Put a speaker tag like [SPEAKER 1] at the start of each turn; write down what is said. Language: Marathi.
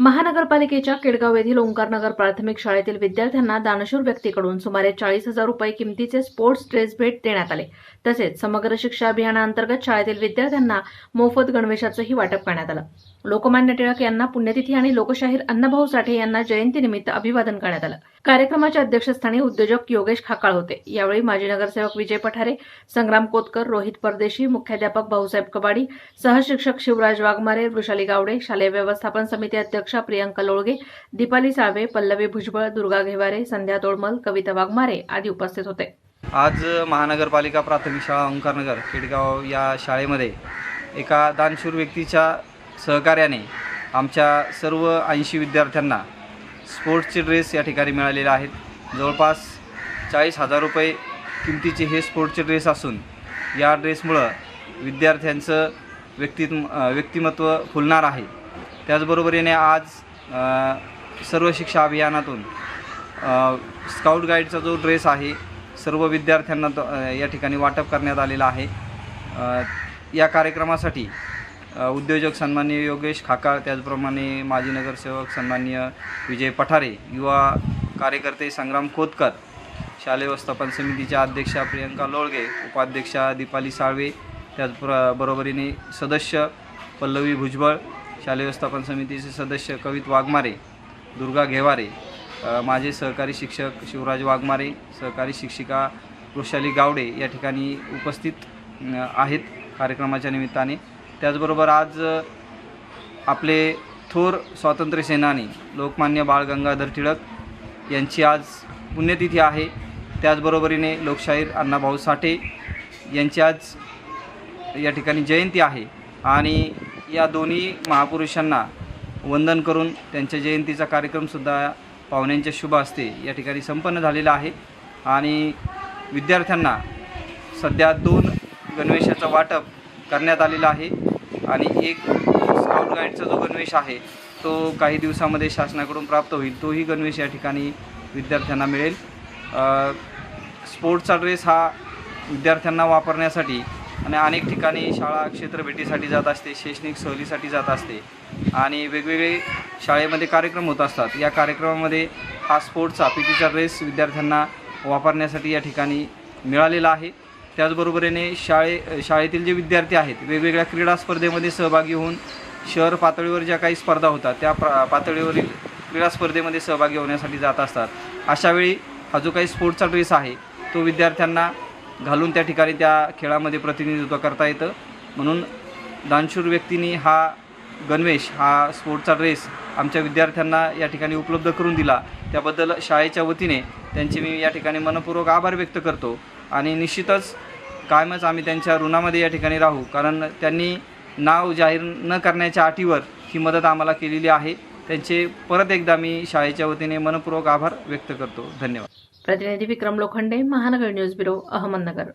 [SPEAKER 1] महानगरपालिकेच्या केडगाव येथील ओंकारनगर प्राथमिक शाळेतील विद्यार्थ्यांना दानशूर व्यक्तीकडून सुमारे चाळीस हजार रुपये किमतीचे स्पोर्ट्स ड्रेस भेट देण्यात आले. तसेच समग्र शिक्षा अभियानांतर्गत शाळेतील विद्यार्थ्यांना मोफत गणवेशाचंही वाटप करण्यात आलं. लोकमान्य टिळक यांना पुण्यतिथी आणि लोकशाहीर अण्णाभाऊ साठे यांना जयंतीनिमित्त अभिवादन करण्यात आलं. कार्यक्रमाच्या अध्यक्षस्थानी उद्योजक योगेश खाकाळ होते. यावेळी माजी नगरसेवक विजय पठारे संग्राम कोतकर रोहित परदेशी मुख्याध्यापक भाऊसाहेब कबाडी सहशिक्षक शिवराज वाघमारे वृषाली गावडे शालेय व्यवस्थापन समिती अध्यक्ष प्रियंका लोळगे दीपाली साळवे पल्लवी भुजबळ दुर्गा घेवारे संध्या तोडमल कविता वाघमारे आदी उपस्थित होते.
[SPEAKER 2] आज महानगरपालिका प्राथमिक शाळा ओंकारनगर केडगाव या शाळेमध्ये एका दानशूर व्यक्तीच्या सहकार्याने आमच्या सर्व ऐंशी विद्यार्थ्यांना स्पोर्ट्सचे ड्रेस या ठिकाणी मिळालेले आहेत. जवळपास चाळीस हजार रुपये किमतीचे हे स्पोर्ट्सचे ड्रेस असून या ड्रेसमुळं विद्यार्थ्यांचं व्यक्तित् व्यक्तिमत्व फुलणार आहे. त्याचबरोबरीने आज सर्व शिक्षा अभियानातून स्काउट गाईडचा जो ड्रेस आहे सर्व विद्यार्थ्यांना तो या ठिकाणी वाटप करण्यात आलेला आहे. या कार्यक्रमासाठी उद्योजक सन्माननीय योगेश खाकाळ त्याचप्रमाणे माजी नगरसेवक सन्माननीय विजय पठारे युवा कार्यकर्ते संग्राम खोतकर शालेय व्यवस्थापन समितीच्या अध्यक्षा प्रियंका लोळगे उपाध्यक्षा दीपाली साळवे त्याचप्र बरोबरीने सदस्य पल्लवी भुजबळ शालेय व्यवस्थापन समितीचे सदस्य कवित वाघमारे दुर्गा घेवारे माझे सहकारी शिक्षक शिवराज वाघमारे सहकारी शिक्षिका वृषाली गावडे या ठिकाणी उपस्थित आहेत कार्यक्रमाच्या निमित्ताने. त्याचबरोबर आज आपले थोर स्वातंत्र्य सेनानी लोकमान्य बाळ गंगाधर टिळक यांची आज पुण्यतिथी आहे. त्याचबरोबरीने लोकशाहीर अण्णाभाऊ साठे यांची आज या ठिकाणी जयंती आहे. आणि या दोन्ही महापुरुषांना वंदन करून त्यांच्या जयंतीचा कार्यक्रमसुद्धा पाहुण्यांच्या शुभ असते या ठिकाणी संपन्न झालेला आहे. आणि विद्यार्थ्यांना सध्या दोन गणवेशाचं वाटप करण्यात आलेलं आहे. आणि एक स्काउट गाईडचा जो गणवेश आहे तो काही दिवसामध्ये शासनाकडून प्राप्त होईल. तोही गणवेश या ठिकाणी विद्यार्थ्यांना मिळेल. स्पोर्ट्सचा ड्रेस हा विद्यार्थ्यांना वापरण्यासाठी आणि अनेक ठिकाणी शाळा क्षेत्र भेटीसाठी जात असते शैक्षणिक सहलीसाठी जात असते आणि वेगवेगळे शाळेमध्ये कार्यक्रम होत असतात. या कार्यक्रमामध्ये हा स्पोर्ट्सचा पी टीचा ड्रेस विद्यार्थ्यांना वापरण्यासाठी या ठिकाणी मिळालेला आहे. त्याचबरोबरीने शाळे शाळेतील जे विद्यार्थी आहेत वेगवेगळ्या क्रीडा स्पर्धेमध्ये सहभागी होऊन शहर पातळीवर ज्या काही स्पर्धा होतात त्या प्र पातळीवरील क्रीडा स्पर्धेमध्ये सहभागी होण्यासाठी जात असतात. अशावेळी हा जो काही स्पोर्ट्सचा ड्रेस आहे तो विद्यार्थ्यांना घालून त्या ठिकाणी त्या खेळामध्ये प्रतिनिधित्व करता येतं. म्हणून दानशूर व्यक्तींनी हा गणवेश हा स्पोर्टचा ड्रेस आमच्या विद्यार्थ्यांना या ठिकाणी उपलब्ध करून दिला. त्याबद्दल शाळेच्या वतीने त्यांचे मी या ठिकाणी मनपूर्वक आभार व्यक्त करतो आणि निश्चितच कायमच आम्ही त्यांच्या ऋणामध्ये या ठिकाणी राहू. कारण त्यांनी नाव जाहीर न करण्याच्या अटीवर ही मदत आम्हाला केलेली आहे. त्यांचे परत एकदा मी शाळेच्या वतीने मनपूर्वक आभार व्यक्त करतो. धन्यवाद.
[SPEAKER 1] प्रतिनिधी विक्रम लोखंडे महानगर न्यूज ब्युरो अहमदनगर